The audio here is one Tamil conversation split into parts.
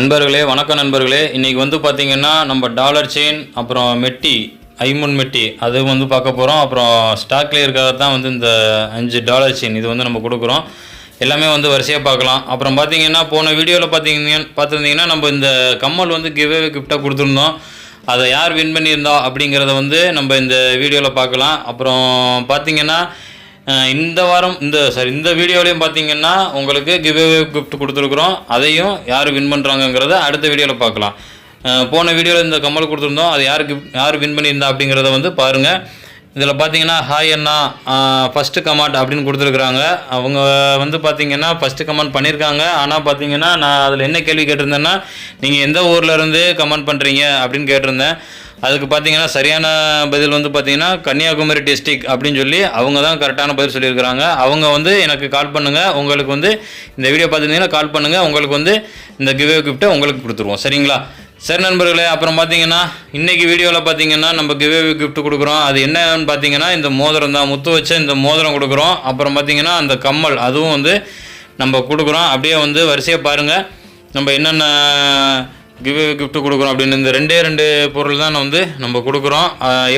நண்பர்களே வணக்கம் நண்பர்களே. இன்றைக்கி வந்து பார்த்திங்கன்னா நம்ம டாலர் செயின் அப்புறம் மெட்டி ஐமுன் மெட்டி அது வந்து பார்க்க போகிறோம் அப்புறம் ஸ்டாக்லேயே இருக்கிறது தான் வந்து இந்த அஞ்சு டாலர் செயின் இது வந்து நம்ம கொடுக்குறோம். எல்லாமே வந்து வரிசையாக பார்க்கலாம். அப்புறம் பார்த்திங்கன்னா போன வீடியோவில் பார்த்தீங்க பார்த்துருந்தீங்கன்னா நம்ம இந்த கம்மல் வந்து கிவ்வே கிஃப்டாக கொடுத்துருந்தோம். அதை யார் வின் பண்ணியிருந்தா அப்படிங்கிறத வந்து நம்ம இந்த வீடியோவில் பார்க்கலாம். அப்புறம் பார்த்தீங்கன்னா இந்த வாரம் இந்த சாரி இந்த வீடியோலையும் பார்த்தீங்கன்னா உங்களுக்கு கிவ்அவே கிஃப்ட் கொடுத்துருக்குறோம். அதையும் யார் வின் பண்ணுறாங்கங்கிறத அடுத்த வீடியோவில் பார்க்கலாம். போன வீடியோவில் இந்த கம்மல் கொடுத்துருந்தோம். அது யார் கிஃப்ட் யார் வின் பண்ணியிருந்தா அப்படிங்கிறத வந்து பாருங்கள் இதில் பார்த்தீங்கன்னா ஹாய் அண்ணா ஃபஸ்ட்டு கமெண்ட் அப்படின்னு கொடுத்துருக்குறாங்க. அவங்க வந்து பார்த்தீங்கன்னா ஃபஸ்ட்டு கமெண்ட் பண்ணியிருக்காங்க. ஆனால் பார்த்தீங்கன்னா நான் அதில் என்ன கேள்வி கேட்டிருந்தேன்னா நீங்கள் எந்த ஊரில் இருந்து கமெண்ட் பண்ணுறீங்க அப்படின்னு கேட்டிருந்தேன். அதுக்கு பார்த்தீங்கன்னா சரியான பதில் வந்து பார்த்தீங்கன்னா கன்னியாகுமரி டிஸ்ட்ரிக் அப்படின்னு சொல்லி அவங்க தான் கரெக்டான பதில் சொல்லியிருக்கிறாங்க. அவங்க வந்து எனக்கு கால் பண்ணுங்கள் உங்களுக்கு வந்து இந்த வீடியோ பார்த்துருந்தீங்கன்னா கால் பண்ணுங்கள் உங்களுக்கு வந்து இந்த கிவே கிஃப்ட்டை உங்களுக்கு கொடுத்துருவோம். சரிங்களா? சரி நண்பர்களே அப்புறம் பார்த்தீங்கன்னா இன்றைக்கி வீடியோவில் பார்த்தீங்கன்னா நம்ம கிவே கிஃப்ட் கொடுக்குறோம். அது என்னன்னு பார்த்தீங்கன்னா இந்த மோதிரம் தான். முத்து வச்ச இந்த மோதிரம் கொடுக்குறோம். அப்புறம் பார்த்தீங்கன்னா அந்த கம்மல் அதுவும் வந்து நம்ம கொடுக்குறோம். அப்படியே வந்து வரிசையாக பாருங்கள் நம்ம என்னென்ன கிவ் கிஃப்ட்டு கொடுக்குறோம் அப்படின்னு இந்த ரெண்டே ரெண்டு பொருள் தான் வந்து நம்ம கொடுக்குறோம்.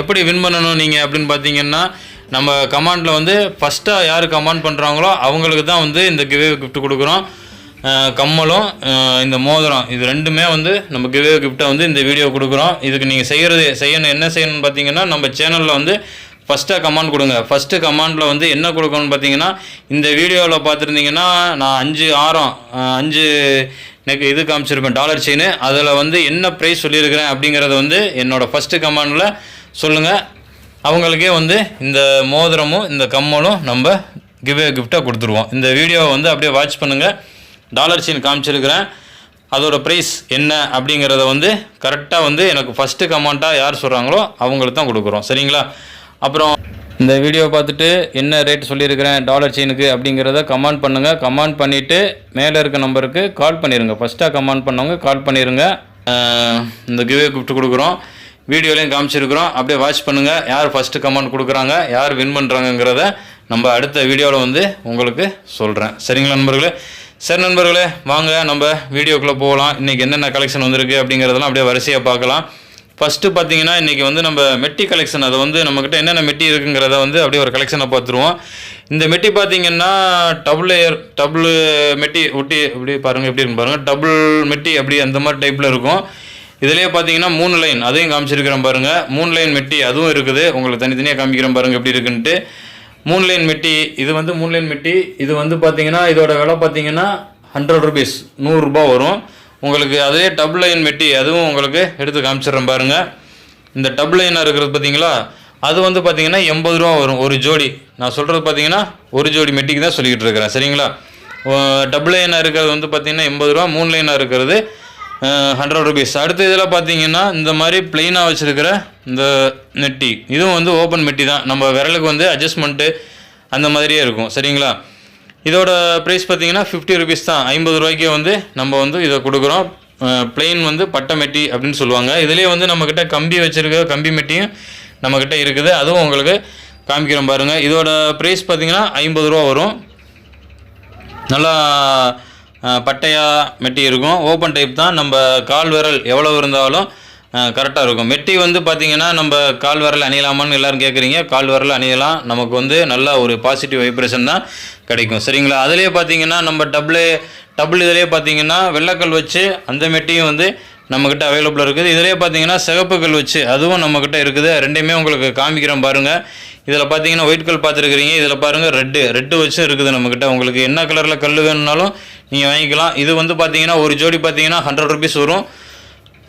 எப்படி வின் பண்ணணும் நீங்கள் அப்படின்னு பார்த்தீங்கன்னா நம்ம கமாண்டில் வந்து ஃபஸ்ட்டாக யார் கமாண்ட் பண்ணுறாங்களோ அவங்களுக்கு தான் வந்து இந்த கிவே கிஃப்ட் கொடுக்குறோம். கம்மலும் இந்த மோதிரம் இது ரெண்டுமே வந்து நம்ம கிவே கிஃப்ட்டை வந்து இந்த வீடியோ கொடுக்குறோம். இதுக்கு நீங்கள் செய்கிறது செய்யணும் என்ன செய்யணும்னு பார்த்தீங்கன்னா நம்ம சேனலில் வந்து ஃபஸ்ட்டாக கமாண்ட் கொடுங்க. ஃபஸ்ட்டு கமாண்டில் வந்து என்ன கொடுக்கணும்னு பார்த்தீங்கன்னா இந்த வீடியோவில் பார்த்துருந்தீங்கன்னா நான் அஞ்சு ஆரம் அஞ்சு எனக்கு இது காமிச்சிருப்பேன். டாலர் செயின் அதில் வந்து என்ன ப்ரைஸ் சொல்லியிருக்கிறேன் அப்படிங்கிறத வந்து என்னோடய ஃபஸ்ட்டு கமாண்டில் சொல்லுங்கள் அவங்களுக்கே வந்து இந்த மோதிரமும் இந்த கம்மலும் நம்ம கிவே கிஃப்டாக கொடுத்துருவோம். இந்த வீடியோவை வந்து அப்படியே வாட்ச் பண்ணுங்கள் டாலர் செயின் காமிச்சிருக்கிறேன். அதோட ப்ரைஸ் என்ன அப்படிங்கிறத வந்து கரெக்டாக வந்து எனக்கு ஃபஸ்ட்டு கமெண்ட்டாக யார் சொல்கிறாங்களோ அவங்களுக்கு தான் கொடுக்குறோம். சரிங்களா? அப்புறம் இந்த வீடியோ பார்த்துட்டு என்ன ரேட் சொல்லியிருக்கிறேன் டாலர் செயினுக்கு அப்படிங்கிறத கமெண்ட் பண்ணுங்கள் கமெண்ட் பண்ணிவிட்டு மேலே இருக்க நம்பருக்கு கால் பண்ணிடுங்க ஃபஸ்ட்டாக கமெண்ட் பண்ணவங்க கால் பண்ணிடுங்க இந்த கிவே கிஃப்ட் கொடுக்குறோம். வீடியோலையும் காமிச்சிருக்கிறோம். அப்படியே வாட்ச் பண்ணுங்கள் யார் ஃபஸ்ட்டு கமெண்ட் கொடுக்குறாங்க யார் வின் பண்ணுறாங்கங்கிறத நம்ம அடுத்த வீடியோவில் வந்து உங்களுக்கு சொல்கிறேன் சரிங்களா நண்பர்களே? சரி நண்பர்களே வாங்க நம்ம வீடியோக்குள்ளே போகலாம். இன்றைக்கி என்னென்ன கலெக்ஷன் வந்திருக்கு அப்படிங்கிறதெல்லாம் அப்படியே வரிசையாக பார்க்கலாம். ஃபஸ்ட்டு பார்த்தீங்கன்னா இன்றைக்கி வந்து நம்ம மெட்டி கலெக்ஷன் அது வந்து நம்மக்கிட்ட என்னென்ன மெட்டி இருக்குங்கிறத வந்து அப்படியே ஒரு கலெக்ஷனை பார்த்துருவோம். இந்த மெட்டி பார்த்தீங்கன்னா டபுள் ஏர் டபுள் மெட்டி ஒட்டி அப்படி பாருங்கள் எப்படி இருக்கு பாருங்கள் டபுள் மெட்டி அப்படி அந்த மாதிரி டைப்பில் இருக்கும். இதுலேயே பார்த்தீங்கன்னா மூணு லைன் அதையும் காமிச்சிருக்கிறேன் பாருங்கள் மூணு லைன் மெட்டி அதுவும் இருக்குது. உங்களுக்கு தனித்தனியாக காமிக்கிறேன் பாருங்கள் எப்படி இருக்குன்ட்டு. மூணு லைன் மெட்டி இது வந்து மூணு லைன் மெட்டி இது வந்து பார்த்தீங்கன்னா இதோட விலை பார்த்தீங்கன்னா ஹண்ட்ரட் ருபீஸ் நூறுரூபா வரும். உங்களுக்கு அதே டப் லைன் மெட்டி அதுவும் உங்களுக்கு எடுத்து காமிச்சிடுறேன் பாருங்கள் இந்த டப் லைனாக இருக்கிறது பார்த்தீங்களா? அது வந்து பார்த்தீங்கன்னா எண்பது ரூபா வரும். ஒரு ஜோடி. நான் சொல்கிறது பார்த்தீங்கன்னா ஒரு ஜோடி மெட்டிக்கு தான் சொல்லிக்கிட்டு இருக்கிறேன். சரிங்களா? டபுள் லைனாக இருக்கிறது வந்து பார்த்தீங்கன்னா எண்பது ரூபா. மூணு லைனாக இருக்கிறது ஹண்ட்ரட் ருபீஸ் அடுத்த இதில் பார்த்தீங்கன்னா இந்த மாதிரி பிளெயினாக வச்சுருக்கிற இந்த நெட்டி. இதுவும் வந்து ஓப்பன் மெட்டி தான். நம்ம விரலுக்கு வந்து அட்ஜஸ்ட்மெண்ட்டு அந்த மாதிரியே இருக்கும். சரிங்களா? இதோட ப்ரைஸ் பார்த்தீங்கன்னா ஃபிஃப்டி ருபீஸ் தான். ஐம்பது ரூபாய்க்கே வந்து நம்ம வந்து இதை கொடுக்குறோம். பிளெயின் வந்து பட்டை மெட்டி அப்படின்னு சொல்லுவாங்க. இதுலேயே வந்து நம்மக்கிட்ட கம்பி வச்சுருக்க கம்பி மெட்டியும் நம்மக்கிட்ட இருக்குது. அதுவும் உங்களுக்கு காமிக்கிறோம் பாருங்கள் இதோட ப்ரைஸ் பார்த்தீங்கன்னா ஐம்பது ரூபா வரும். நல்லா பட்டையாக மெட்டி இருக்கும். ஓப்பன் டைப் தான். நம்ம கால் விரல் எவ்வளோ இருந்தாலும் கரெக்டாக இருக்கும். மெட்டி வந்து பார்த்திங்கன்னா நம்ம கால் வரல அணியலாமான்னு எல்லாரும் கேட்குறீங்க கால் வரல அணியலாம். நமக்கு வந்து நல்ல ஒரு பாசிட்டிவ் வைப்ரேஷன் தான் கிடைக்கும். சரிங்களா? அதுலேயே பார்த்தீங்கன்னா நம்ம டபுளே டபுள் இதிலே பார்த்தீங்கன்னா வெள்ளைக்கல் வச்சு அந்த மெட்டியும் வந்து நம்மக்கிட்ட அவைலபிளாக இருக்குது. இதிலே பார்த்தீங்கன்னா சிகப்புக்கல் வச்சு அதுவும் நம்மக்கிட்ட இருக்குது. ரெண்டையுமே உங்களுக்கு காமிக்கிறேன் பாருங்கள் இதில் பார்த்தீங்கன்னா ஒயிட் கல் பார்த்துருக்குறீங்க. இதில் பாருங்கள் ரெட்டு ரெட்டு வச்சு இருக்குது நம்மக்கிட்ட உங்களுக்கு என்ன கலரில் கல் வேணும்னாலும் நீங்கள் வாங்கிக்கலாம். இது வந்து பார்த்தீங்கன்னா ஒரு ஜோடி பார்த்தீங்கன்னா ஹண்ட்ரட் ருபீஸ் வரும்.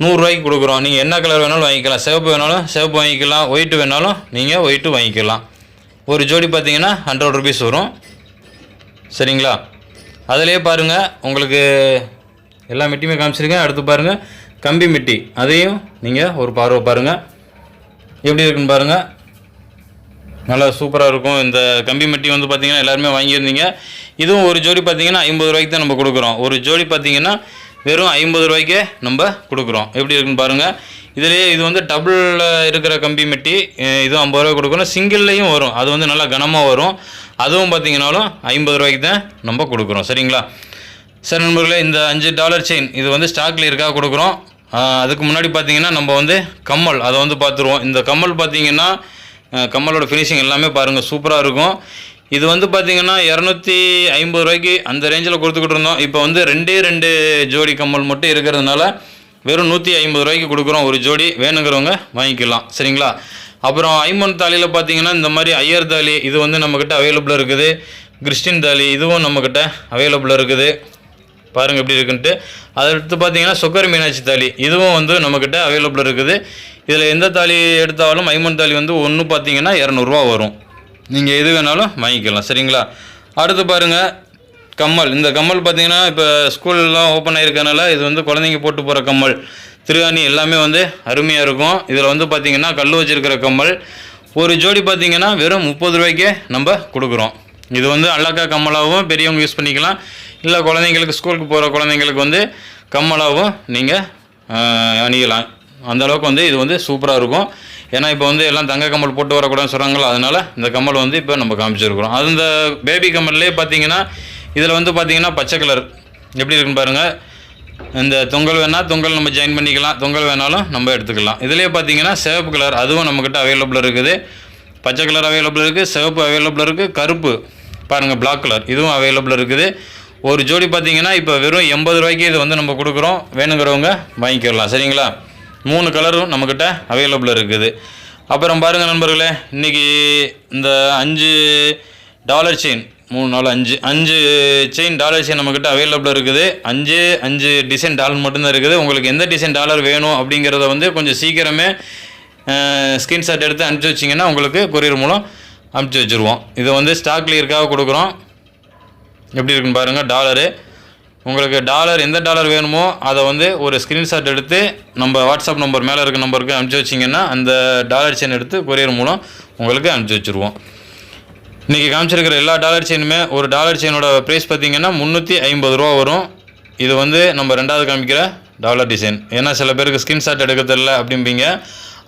நூறுரூவாய்க்கு கொடுக்குறோம். நீங்கள் என்ன கலர் வேணாலும் வாங்கிக்கலாம். சிவப்பு வேணாலும் சிவப்பு வாங்கிக்கலாம். ஒயிட்டு வேணாலும் நீங்கள் ஒயிட்டு வாங்கிக்கலாம். ஒரு ஜோடி பார்த்தீங்கன்னா ஹண்ட்ரட் ருபீஸ் வரும். சரிங்களா? அதிலே பாருங்கள் உங்களுக்கு எல்லா மிட்டியுமே காமிச்சிருக்கேன். அடுத்து பாருங்கள் கம்பி மிட்டி. அதையும் நீங்கள் ஒரு பார்வை பாருங்கள் எப்படி இருக்குன்னு பாருங்கள் நல்லா சூப்பராக இருக்கும். இந்த கம்பி மெட்டி வந்து பார்த்திங்கன்னா எல்லாருமே வாங்கியிருந்தீங்க. இதுவும் ஒரு ஜோடி பார்த்தீங்கன்னா ஐம்பது ரூபாய்க்கு தான் நம்ம கொடுக்குறோம். ஒரு ஜோடி பார்த்திங்கன்னா வெறும் ஐம்பது ரூபாய்க்கே நம்ம கொடுக்குறோம். எப்படி இருக்குன்னு பாருங்கள் இதுலேயே இது வந்து டபுளில் இருக்கிற கம்பி மெட்டி இதுவும் ஐம்பது ரூபாய் கொடுக்குறோம் சிங்கிள்லையும் வரும். அது வந்து நல்லா கனமாக வரும். அதுவும் பார்த்தீங்கன்னாலும் ஐம்பது ரூபாய்க்கு தான் நம்ம கொடுக்குறோம். சரிங்களா? சார் நண்பர்களே இந்த அஞ்சு டாலர் செயின் இது வந்து ஸ்டாக்ல இருக்கா கொடுக்குறோம். அதுக்கு முன்னாடி பார்த்தீங்கன்னா நம்ம வந்து கம்மல் அதை வந்து பார்த்துருவோம். இந்த கம்மல் பார்த்தீங்கன்னா கம்மலோட ஃபினிஷிங் எல்லாமே பாருங்கள் சூப்பராக இருக்கும். இது வந்து பார்த்தீங்கன்னா இரநூத்தி ஐம்பது ரூபாய்க்கு அந்த ரேஞ்சில் கொடுத்துக்கிட்டு இருந்தோம். இப்போ வந்து ரெண்டே ரெண்டு ஜோடி கம்மல் மட்டும் இருக்கிறதுனால வெறும் நூற்றி ஐம்பது ரூபாய்க்கு கொடுக்குறோம் ஒரு ஜோடி. வேணுங்கிறவங்க வாங்கிக்கலாம். சரிங்களா? அப்புறம் ஐம்பன் தாலியில் பார்த்தீங்கன்னா இந்த மாதிரி ஐயர் தாலி இது வந்து நம்மக்கிட்ட அவைலபிளாக இருக்குது. கிறிஸ்டின் தாலி இதுவும் நம்மக்கிட்ட அவைலபிளாக இருக்குது. பாருங்கள் எப்படி இருக்குன்ட்டு. அதை அடுத்து பார்த்தீங்கன்னா சுக்கர் மீனாட்சி தாலி இதுவும் வந்து நம்மக்கிட்ட அவைலபிளாக இருக்குது. இதில் எந்த தாலி எடுத்தாலும் ஐம்பன் தாலி வந்து ஒன்று பார்த்தீங்கன்னா இரநூறுவா வரும். நீங்கள் எது வேணாலும் வாங்கிக்கலாம் சரிங்களா? அடுத்து பாருங்கள் கம்மல். இந்த கம்மல் பார்த்தீங்கன்னா இப்போ ஸ்கூல்லாம் ஓப்பன் ஆகிருக்கனால இது வந்து குழந்தைங்க போட்டு போகிற கம்மல். திருகாணி எல்லாமே வந்து அருமையாக இருக்கும். இதில் வந்து பார்த்தீங்கன்னா கல் வச்சுருக்கிற கம்மல். ஒரு ஜோடி பார்த்தீங்கன்னா வெறும் முப்பது ரூபாய்க்கே நம்ம கொடுக்குறோம். இது வந்து அல்லாக்கா கம்மலாகவும் பெரியவங்க யூஸ் பண்ணிக்கலாம். இல்லை குழந்தைங்களுக்கு ஸ்கூலுக்கு போகிற குழந்தைங்களுக்கு வந்து கம்மலாகவும் நீங்கள் அணியலாம். அந்த அளவுக்கு வந்து இது வந்து சூப்பராக இருக்கும். ஏன்னா இப்போ வந்து எல்லாம் தங்க கம்மல் போட்டு வரக்கூடாதுன்னு சொல்கிறாங்களோ அதனால் இந்த கம்மல் வந்து இப்போ நம்ம காமிச்சிருக்கிறோம். அது இந்த பேபி கம்மல்லே பார்த்தீங்கன்னா இதில் வந்து பார்த்தீங்கன்னா பச்சை கலர். எப்படி இருக்குன்னு பாருங்கள் இந்த தொங்கல் வேணால் தொங்கல் நம்ம ஜாயின் பண்ணிக்கலாம். தொங்கல் வேணாலும் நம்ம எடுத்துக்கலாம். இதுலேயே பார்த்தீங்கன்னா சிவப்பு கலர் அதுவும் நம்மக்கிட்ட அவைலபிள் இருக்குது. பச்சை கலர் அவைலபிள் இருக்குது சிவப்பு அவைலபிள் இருக்குது கருப்பு பாருங்கள் பிளாக் கலர் இதுவும் அவைலபிள் இருக்குது. ஒரு ஜோடி பார்த்தீங்கன்னா இப்போ வெறும் எண்பது ரூபாய்க்கு இது வந்து நம்ம கொடுக்குறோம். வேணுங்கிறவங்க வாங்கிக்கலாம். சரிங்களா? மூணு கலரும் நம்மக்கிட்ட அவைலபிள் இருக்குது. அப்புறம் பாருங்கள் நண்பர்களே இன்றைக்கி இந்த அஞ்சு டாலர் செயின் மூணு நாலு அஞ்சு அஞ்சு செயின் டாலர் செயின் நம்மக்கிட்ட அவைலபிள் இருக்குது. அஞ்சு அஞ்சு டிசைன் டாலர் மட்டும்தான் இருக்குது. உங்களுக்கு எந்த டிசைன் டாலர் வேணும் அப்படிங்கிறத வந்து கொஞ்சம் சீக்கிரமே ஸ்க்ரீன்ஷாட் எடுத்து அனுப்பிச்சி வச்சிங்கன்னா உங்களுக்கு கொரியர் மூலம் அனுப்பிச்சி வச்சுருவோம். இதை வந்து ஸ்டாக் கொடுக்குறோம். எப்படி இருக்குன்னு பாருங்கள் டாலரு உங்களுக்கு டாலர் எந்த டாலர் வேணுமோ அதை வந்து ஒரு ஸ்க்ரீன்ஷாட் எடுத்து நம்ம வாட்ஸ்அப் நம்பர் மேலே இருக்க நம்பருக்கு அனுப்பிச்சி வச்சிங்கன்னா அந்த டாலர் செயின் எடுத்து கொரியர் மூலம் உங்களுக்கு அனுப்பிச்சி வச்சுருவோம். இன்றைக்கி காமிச்சிருக்கிற எல்லா டாலர் செயினுமே ஒரு டாலர் செயினோட ப்ரைஸ் பார்த்தீங்கன்னா முந்நூற்றி ஐம்பது ரூபா வரும். இது வந்து நம்ம ரெண்டாவது காமிக்கிற டாலர் டிசைன் ஏன்னா சில பேருக்கு ஸ்க்ரீன்ஷாட் எடுக்க தெரில அப்படிம்பீங்க.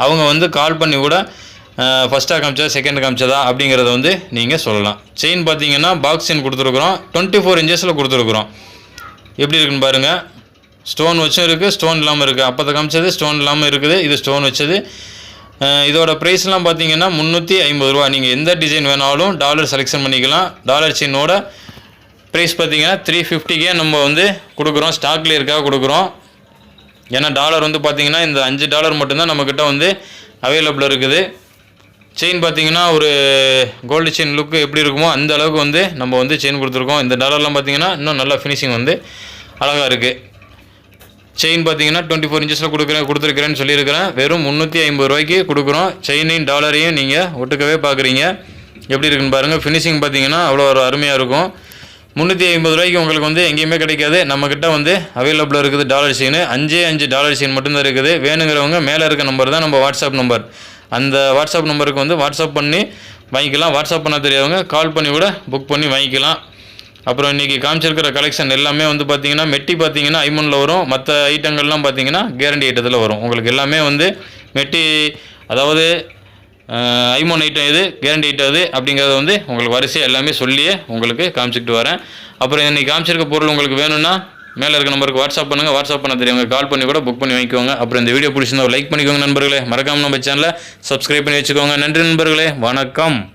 அவங்க வந்து கால் பண்ணி கூட ஃபஸ்ட்டாக காமிச்சா செகண்ட் காமிச்சதா அப்படிங்கிறத வந்து நீங்கள் சொல்லலாம். செயின் பார்த்தீங்கன்னா பாக்ஸ் செயின் கொடுத்துருக்குறோம். டுவெண்ட்டி ஃபோர் இன்ச்சஸில் கொடுத்துருக்குறோம். எப்படி இருக்குன்னு பாருங்கள் ஸ்டோன் வச்சும் இருக்குது ஸ்டோன் இல்லாமல் இருக்குது அப்போதை காமிச்சது ஸ்டோன் இல்லாமல் இருக்குது இது ஸ்டோன் வச்சது. இதோட ப்ரைஸ்லாம் பார்த்தீங்கன்னா முந்நூற்றி ஐம்பது ரூபா நீங்கள் எந்த டிசைன் வேணாலும் டாலர் செலெக்ஷன் பண்ணிக்கலாம். டாலர் செயினோட ப்ரைஸ் பார்த்தீங்கன்னா த்ரீ ஃபிஃப்டிக்கே நம்ம வந்து கொடுக்குறோம். ஸ்டாக்ல இருக்கா கொடுக்குறோம். ஏன்னா டாலர் வந்து பார்த்திங்கன்னா இந்த அஞ்சு டாலர் மட்டும்தான் நம்மக்கிட்ட வந்து அவைலபிள் இருக்குது. செயின் பார்த்தீங்கன்னா ஒரு கோல்டு செயின் லுக்கு எப்படி இருக்குமோ அந்த அளவுக்கு வந்து நம்ம வந்து செயின் கொடுத்துருக்கோம். இந்த டாலர்லாம் பார்த்தீங்கன்னா இன்னும் நல்லா ஃபினிஷிங் வந்து அழகாக இருக்குது செயின் பார்த்தீங்கன்னா டுவெண்ட்டி ஃபோர் இன்ச்சஸில் கொடுக்குறேன் கொடுத்துருக்குறேன்னு சொல்லியிருக்கிறேன். வெறும் முந்நூற்றி ஐம்பது ரூபாய்க்கு கொடுக்குறோம். செயினையும் டாலரையும் நீங்கள் ஒட்டுக்கவே பார்க்குறீங்க. எப்படி இருக்குன்னு பாருங்கள் ஃபினிஷிங் பார்த்தீங்கன்னா அவ்வளோ ஒரு அருமையாக இருக்கும். முந்நூற்றி ஐம்பது ரூபாய்க்கு உங்களுக்கு வந்து எங்கேயுமே கிடைக்காது. நம்மக்கிட்ட வந்து அவைலபிளாக இருக்குது டாலர் செயின் அஞ்சே அஞ்சு டாலர் செயின் மட்டும்தான் இருக்குது. வேணுங்கிறவங்க மேலே இருக்க நம்பர் தான் நம்ம வாட்ஸ்அப் நம்பர் அந்த வாட்ஸ்அப் நம்பருக்கு வந்து வாட்ஸ்அப் பண்ணி வாங்கிக்கலாம். வாட்ஸ்அப் பண்ண தெரியாதவங்க கால் பண்ணி கூட புக் பண்ணி வாங்கிக்கலாம். அப்புறம் இன்றைக்கி காமிச்சிருக்கிற கலெக்ஷன் எல்லாமே வந்து பார்த்திங்கன்னா மெட்டி பார்த்தீங்கன்னா ஐமனில் வரும். மற்ற ஐட்டங்கள்லாம் பார்த்தீங்கன்னா கேரண்டி ஐட்டத்தில் வரும். உங்களுக்கு எல்லாமே வந்து மெட்டி அதாவது ஐமோன் ஐட்டம் இது கேரண்டி ஐட்டம் இது அப்படிங்கிறத வந்து உங்களுக்கு வரிசையாக எல்லாமே சொல்லியே உங்களுக்கு காமிச்சிக்கிட்டு வரேன். அப்புறம் இன்றைக்கி காமிச்சிருக்க பொருள் உங்களுக்கு வேணும்னா மேலே இருக்க நம்பருக்கு வாட்ஸ்அப் பண்ணுங்கள் வாட்ஸ்அப் பண்ண தெரியுங்க கால் பண்ணி கூட புக் பண்ணி வாங்கிக்கோங்க அப்புறம் இந்த வீடியோ பிடிச்சிருந்தா லைக் பண்ணிக்கோங்க நண்பர்களே. மறக்காம நம்ம சேனலை சப்ஸ்கிரைப் பண்ணி வச்சுக்கோங்க. நன்றி நண்பர்களே. வணக்கம்.